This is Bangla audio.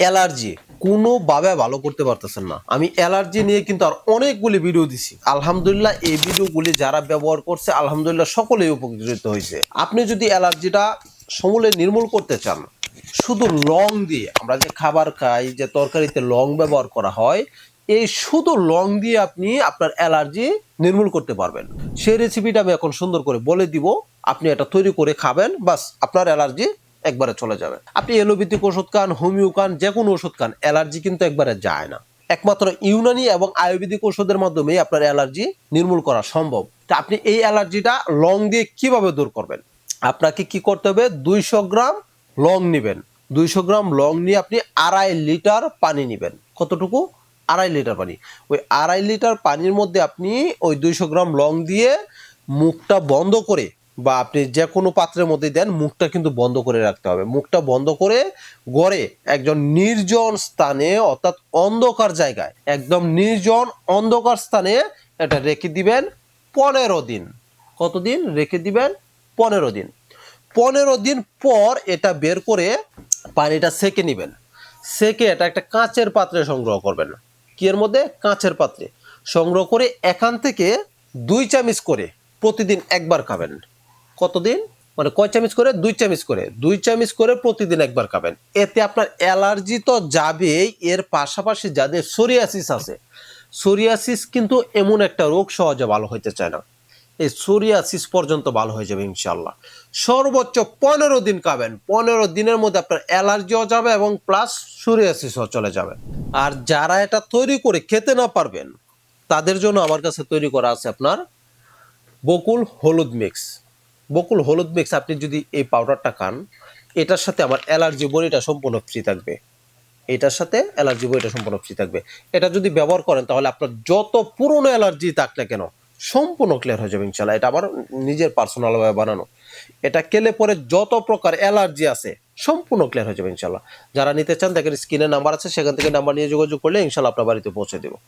অ্যালার্জি। কোনোভাবে ভালো করতে পারতেছেন না। আমি অ্যালার্জি নিয়ে কিন্তু আর অনেকগুলি ভিডিও দিছি। আলহামদুলিল্লাহ, এই ভিডিওগুলি যারা ব্যবহার করছে, আলহামদুলিল্লাহ সকলেই উপকৃত হয়েছে। আপনি যদি অ্যালার্জিটা সমূলে নির্মূল করতে চান, শুধু লং দিয়ে, আমরা যে খাবার খাই, যে তরকারিতে লং ব্যবহার করা হয়, এই শুধু লং দিয়ে আপনি আপনার অ্যালার্জি নির্মূল করতে পারবেন। সেই রেসিপিটা আমি এখন সুন্দর করে বলে দিব। আপনি এটা তৈরি করে খাবেন, বাস আপনার অ্যালার্জি একবারে চলে যাবে। আপনি এলোপ্যাথিক ওষুধ খান, হোমিও খান, যে কোনো ওষুধ খান, অ্যালার্জি কিন্তু একবারে যায় না। একমাত্র ইউনানি এবং আয়ুর্বেদিক ওষুধের মাধ্যমে আপনার অ্যালার্জি নির্মূল করা সম্ভব। তা আপনি এই অ্যালার্জিটা লং দিয়ে কীভাবে দূর করবেন? আপনাকে কি করতে হবে? দুইশো গ্রাম লং নেবেন। দুইশো গ্রাম লং নিয়ে আপনি আড়াই লিটার পানি নেবেন। কতটুকু? আড়াই লিটার পানি। ওই আড়াই লিটার পানির মধ্যে আপনি ওই দুইশো গ্রাম লং দিয়ে মুখটা বন্ধ করে বা আপনি যে কোনো পাত্রের মধ্যে দেন, মুখটা কিন্তু বন্ধ করে রাখতে হবে। মুখটা বন্ধ করে গড়ে একজন নির্জন স্থানে, অর্থাৎ অন্ধকার জায়গায়, একদম নির্জন অন্ধকার স্থানে এটা রেখে দিবেন পনেরো দিন। কতদিন? রেখে দিবেন পনেরো দিন। পনেরো দিন পর এটা বের করে পানিটা সেকে নেবেন। সেকে এটা একটা কাঁচের পাত্রে সংগ্রহ করবেন। কি এর মধ্যে? কাঁচের পাত্রে। সংগ্রহ করে এখান থেকে দুই চামিচ করে প্রতিদিন একবার খাবেন। কতদিন? মানে কয় চামচ করে? দুই চামচ করে। দুই চামচ করে প্রতিদিন একবার খাবেন। এতে আপনার অ্যালার্জি তো যাবেই। এর পাশাপাশি যাদের সোরিয়াসিস আছে সোরিয়াসিস কিন্তু এমন একটা রোগ সহজে ভালো হইতে চায় না। এই সোরিয়াসিস পর্যন্ত ভালো হয়ে যাবে ইনশাল্লাহ সর্বোচ্চ পনেরো দিন খাবেন। পনেরো দিনের মধ্যে আপনার অ্যালার্জিও যাবে এবং প্লাস সোরিয়াসিসও চলে যাবে। আর যারা এটা তৈরি করে খেতে না পারবেন, তাদের জন্য আমার কাছে তৈরি করা আছে আপনার বকুল হলুদ মিক্স বকুল হলুদ মিক্স আপনি যদি এই পাউডারটা খান, এটার সাথে আমার অ্যালার্জি বড়িটা সম্পূর্ণ ফ্রি থাকবে। এটার সাথে অ্যালার্জি বড়িটা সম্পূর্ণ ফ্রি থাকবে। এটা যদি ব্যবহার করেন, তাহলে আপনার যত পুরনো অ্যালার্জি থাক না কেন, সম্পূর্ণ ক্লিয়ার হয়ে যাবে ইনশাল্লাহ এটা আমার নিজের পার্সোনালভাবে বানানো। এটা কেলে পরে যত প্রকার অ্যালার্জি আছে, সম্পূর্ণ ক্লিয়ার হয়ে যাবে ইনশাল্লাহ যারা নিতে চান, দেখেন স্ক্রিনে নাম্বার আছে, সেখান থেকে নাম্বার নিয়ে যোগাযোগ করলে ইনশাল্লাহ আপনার বাড়িতে পৌঁছে দেবো।